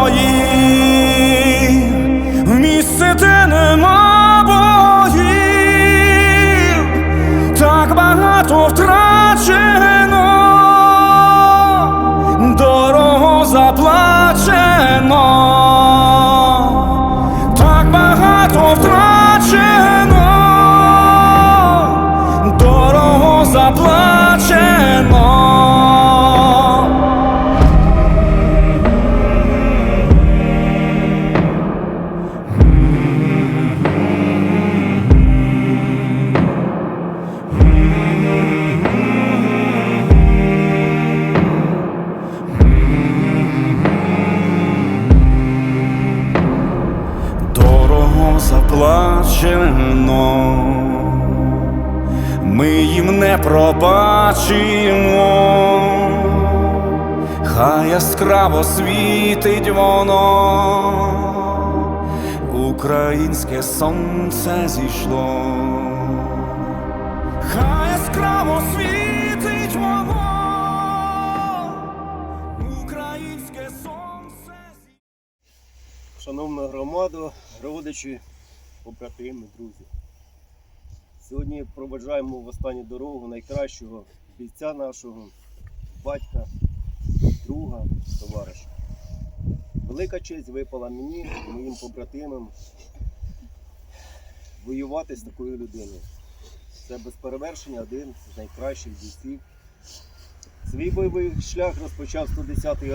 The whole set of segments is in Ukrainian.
вої, в місце, де нема боїв, так багато втрачено, дорого заплачено, втрачено, дорого заплачено. Дорого ми їм не пробачимо, хай яскраво світить воно, українське сонце зійшло, хай яскраво світить воно. Шановна громада, родичі, побратими, друзі. Сьогодні проведжаємо в останню дорогу найкращого бійця нашого, батька, друга, товариша. Велика честь випала мені моїм побратимам воювати з такою людиною. Це без перевершення один з найкращих бійців. Свій бойовий шлях розпочав 110-й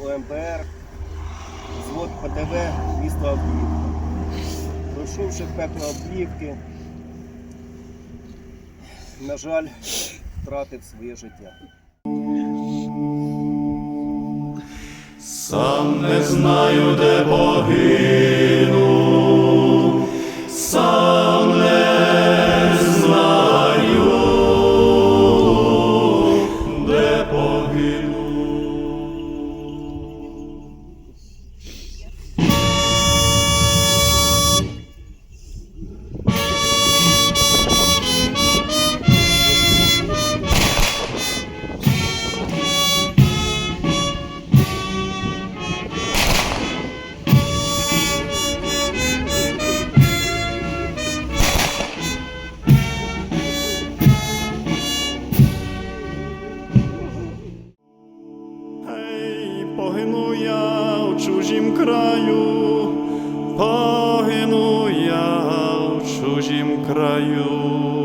ОМБР, Звод ПТВ місто Авдіївка. Пройшовши пекло облівки, на жаль, втратив своє життя. Сам не знаю, де погину, краю, погину я в чужім краю.